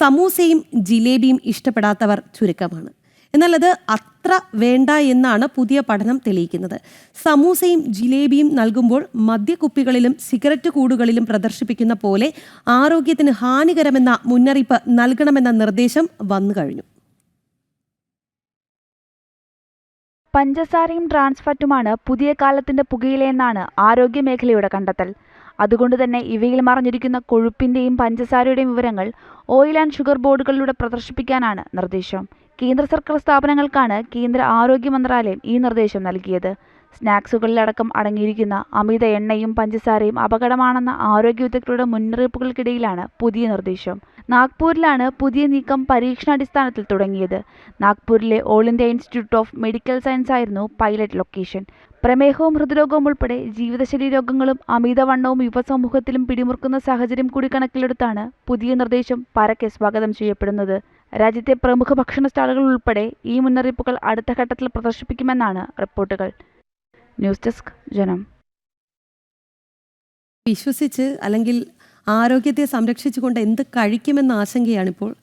സമൂസയും ജിലേബിയും ഇഷ്ടപ്പെടാത്തവർ ചുരുക്കമാണ്. എന്നാൽ അത് അത്ര വേണ്ട എന്നാണ് പുതിയ പഠനം തെളിയിക്കുന്നത്. സമൂസയും ജിലേബിയും നൽകുമ്പോൾ മദ്യക്കുപ്പികളിലും സിഗരറ്റ് കൂടുകളിലും പ്രദർശിപ്പിക്കുന്ന പോലെ ആരോഗ്യത്തിന് ഹാനികരമെന്ന മുന്നറിയിപ്പ് നൽകണമെന്ന നിർദ്ദേശം വന്നു കഴിഞ്ഞു പഞ്ചസാരയും ട്രാൻസ്ഫാറ്റുമാണ് പുതിയ കാലത്തിന്റെ പുകയിലെന്നാണ് ആരോഗ്യമേഖലയുടെ കണ്ടെത്തൽ. അതുകൊണ്ട് തന്നെ ഇവയിൽ മറഞ്ഞിരിക്കുന്ന കൊഴുപ്പിന്റെയും പഞ്ചസാരയുടെയും വിവരങ്ങൾ ഓയിൽ ആൻഡ് ഷുഗർ ബോർഡുകളിലൂടെ പ്രദർശിപ്പിക്കാനാണ് നിർദ്ദേശം. കേന്ദ്ര സർക്കാർ സ്ഥാപനങ്ങൾക്കാണ് കേന്ദ്ര ആരോഗ്യ മന്ത്രാലയം ഈ നിർദ്ദേശം നൽകിയത്. സ്നാക്സുകളിലടക്കം അടങ്ങിയിരിക്കുന്ന അമിത എണ്ണയും പഞ്ചസാരയും അപകടമാണെന്ന ആരോഗ്യ വിദഗ്ധരുടെ മുന്നറിയിപ്പുകൾക്കിടയിലാണ് പുതിയ നിർദ്ദേശം. നാഗ്പൂരിലാണ് പുതിയ നീക്കം പരീക്ഷണാടിസ്ഥാനത്തിൽ തുടങ്ങിയത്. നാഗ്പൂരിലെ all India institute of medical science ആയിരുന്നു പൈലറ്റ് ലൊക്കേഷൻ. പ്രമേഹവും ഹൃദ്രോഗവും ഉൾപ്പെടെ ജീവിതശൈലി രോഗങ്ങളും അമിതവണ്ണവും യുവസമൂഹത്തിലും പിടിമുറുക്കുന്ന സാഹചര്യം കൂടി കണക്കിലെടുത്താണ് പുതിയ നിർദ്ദേശം പരക്കെ സ്വാഗതം ചെയ്യപ്പെടുന്നത്. രാജ്യത്തെ പ്രമുഖ ഭക്ഷണ സ്റ്റാളുകൾ ഉൾപ്പെടെ ഈ മുന്നറിയിപ്പുകൾ അടുത്ത ഘട്ടത്തിൽ പ്രദർശിപ്പിക്കുമെന്നാണ് റിപ്പോർട്ടുകൾ. ന്യൂസ് ഡെസ്ക് ജനം. വിശ്വസിച്ച് അല്ലെങ്കിൽ ആരോഗ്യത്തെ സംരക്ഷിച്ചുകൊണ്ട് എന്ത് കഴിക്കുമെന്ന ആശങ്കയാണിപ്പോൾ